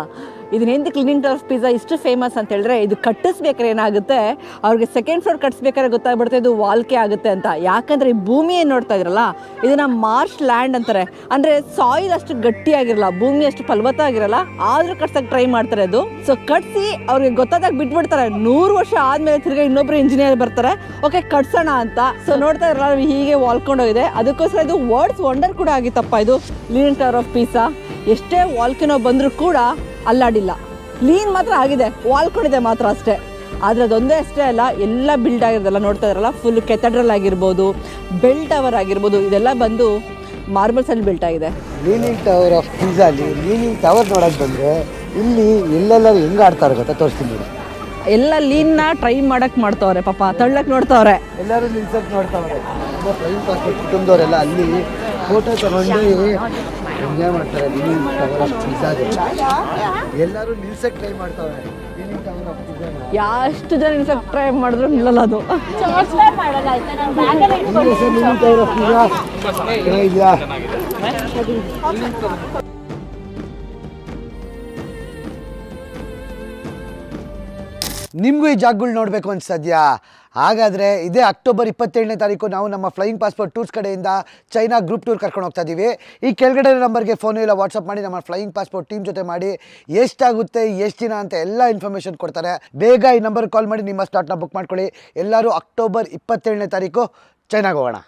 ಇದನ್ನ ಎಂತ ಕ್ಲೀನಿಂಗ್ ಆಫ್ ಪಿಜ್ಜಾ ಇಷ್ಟು ಫೇಮಸ್ ಅಂತ ಹೇಳಿದ್ರೆ ಇದು ಕಟ್ಟಿಸ್ಬೇಕಾದ್ರೆ ಏನಾಗುತ್ತೆ? ಅವ್ರಿಗೆ ಸೆಕೆಂಡ್ ಫ್ಲೋರ್ ಕಟ್ಟಿಸ್ಬೇಕಾದ್ರೆ ಗೊತ್ತಾಗ್ಬಿಡುತ್ತೆ, ಇದು ವಾಲ್ಕೆ ಆಗುತ್ತೆ ಅಂತ. ಯಾಕಂದ್ರೆ ಈ ಭೂಮಿ ಏನು ನೋಡ್ತಾ ಇದ್ರಲ್ಲ, ಇದನ್ನ ಮಾರ್ಷ್ ಲ್ಯಾಂಡ್ ಅಂತಾರೆ. ಅಂದ್ರೆ ಸಾಯಿಲ್ ಅಷ್ಟು ಗಟ್ಟಿಯಾಗಿರಲ್ಲ, ಭೂಮಿ ಅಷ್ಟು ಫಲವತ್ತ ಆಗಿರಲ್ಲ ಆದ್ರೂ ಕಟ್ಸಕ್ ಟ್ರೈ ಮಾಡ್ತಾರೆ ಅದು. ಸೊ ಕಟ್ಸಿ ಅವ್ರಿಗೆ ಗೊತ್ತಾದಾಗ ಬಿಟ್ಬಿಡ್ತಾರೆ. ನೂರು ವರ್ಷ ಆದ್ಮೇಲೆ ತಿರ್ಗಾ ಇನ್ನೊಬ್ರು ಇಂಜಿನಿಯರ್ ಬರ್ತಾರೆ. ಓಕೆ ಕಟ್ಸೋಣ ಅಂತ. ಸೊ ನೋಡ್ತಾ ಇರಲ್ಲ ಹೀಗೆ ವಾಲ್ಕೊಂಡೋಗಿದೆ. ಅದಕ್ಕೋಸ್ಕರ ಇದು ವರ್ಡ್ಸ್ ವಂಡರ್ ಕೂಡ ಆಗಿತ್ತಪ್ಪ ಇದು ಲೀನ್ ಟವರ್ ಆಫ್ ಪೀಸಾ ಎಷ್ಟೇ ವಾಲ್ಕಿನೋ ಬಂದರೂ ಕೂಡ ಅಲ್ಲಾಡಿಲ್ಲ. ಕ್ಲೀನ್ ಮಾತ್ರ ಆಗಿದೆ. ವಾಲ್ಕೊಂಡಿದೆ ಮಾತ್ರ ಅಷ್ಟೇ. ಆದರೆ ಅದೊಂದೇ ಅಷ್ಟೇ ಅಲ್ಲ ಎಲ್ಲ ಬಿಲ್ಡ್ ಆಗಿರೋದಲ್ಲ ನೋಡ್ತಾ ಇದ್ರಲ್ಲ ಫುಲ್ ಕೆಥಡ್ರಲ್ ಆಗಿರ್ಬೋದು ಬೆಲ್ ಟವರ್ ಆಗಿರ್ಬೋದು ಇದೆಲ್ಲ ಬಂದು ಮಾರ್ಬಲ್ಸಲ್ಲಿ ಬಿಲ್ಟ್ ಆಗಿದೆ. ಲೀನಿಂಗ್ ಟವರ್ ಆಫ್ ಪಿಜ್ಜಾಲಿ ಲೀನಿಂಗ್ ಟವರ್ ನೋಡೋಕ್ಕೆ ಬಂದರೆ ಇಲ್ಲಿ ಎಲ್ಲೆಲ್ಲರೂ ಹೆಂಗೆ ಆಡ್ತಾರೆ ಗೊತ್ತಾ? ತೋರಿಸ್ತೀನಿ ಎಲ್ಲ ಲೀನ್ನ ಟ್ರೈ ಮಾಡಕ್ ಮಾಡ್ತಾವ್ರೆ ಪಾಪ ತಳ್ಳಕ್ ನೋಡ್ತಾವ್ರೆ. ಎಲ್ಲರೂ ನಿಲ್ಸಕ್ಕೆ ನೋಡ್ತಾವ್ರೆ. ಕುಟುಂಬದವರೆಲ್ಲ ಅಲ್ಲಿ ಫೋಟೋ ತಗೊಂಡು ಎಂಜಾಯ್ ಮಾಡ್ತಾರೆ ಟವರ್ ಆಫ್ ಎಲ್ಲರೂ ನಿಲ್ಸಕ್ಕೆ ಟ್ರೈ ಮಾಡ್ತಾರೆ ಲೀನಿಂಗ್ ಟವರ್ ಆಫ್ ಪಿಜ್ಜಾನ ಎಷ್ಟು ಜನ ನಿಲ್ಸಕ್ ಟ್ರೈ ಮಾಡಿದ್ರು ನಿಲ್ಲಲ್ಲ ಅದು ನಿಮ್ಗೂ sir leaning tower of pizza ಚೆನ್ನಾಗಿದ್ಯಾ ನಿಮಗೂ ಈ ಜಾಗಗಳು ನೋಡಬೇಕು ಅನ್ಸದ್ಯಾ? ಹಾಗಾದರೆ ಇದೇ ಅಕ್ಟೋಬರ್ ಇಪ್ಪತ್ತೇಳನೇ ತಾರೀಕು ನಾವು ನಮ್ಮ ಫ್ಲೈಯಿಂಗ್ ಪಾಸ್ಪೋರ್ಟ್ ಟೂರ್ಸ್ ಕಡೆಯಿಂದ ಚೈನಾ ಗ್ರೂಪ್ ಟೂರ್ ಕರ್ಕೊಂಡು ಹೋಗ್ತಾ ಇದ್ದೀವಿ ಈ ಕೆಳಗಡೆ ನಂಬರ್ಗೆ ಫೋನ್ ಇಲ್ಲ ವಾಟ್ಸಪ್ ಮಾಡಿ, ನಮ್ಮ ಫ್ಲೈಯಿಂಗ್ ಪಾಸ್ಪೋರ್ಟ್ ಟೀಮ್ ಜೊತೆ ಮಾಡಿ ಎಷ್ಟಾಗುತ್ತೆ, ಎಷ್ಟು ದಿನ ಅಂತ ಎಲ್ಲ ಇನ್ಫಾರ್ಮೇಷನ್ ಕೊಡ್ತಾರೆ. ಬೇಗ ಈ ನಂಬರ್ ಕಾಲ್ ಮಾಡಿ, ನಿಮ್ಮ ಸ್ಲಾಟ್ನ ಬುಕ್ ಮಾಡ್ಕೊಳ್ಳಿ. ಎಲ್ಲರೂ ಅಕ್ಟೋಬರ್ ಇಪ್ಪತ್ತೇಳನೇ ತಾರೀಕು ಚೈನಾಗೆ ಹೋಗೋಣ.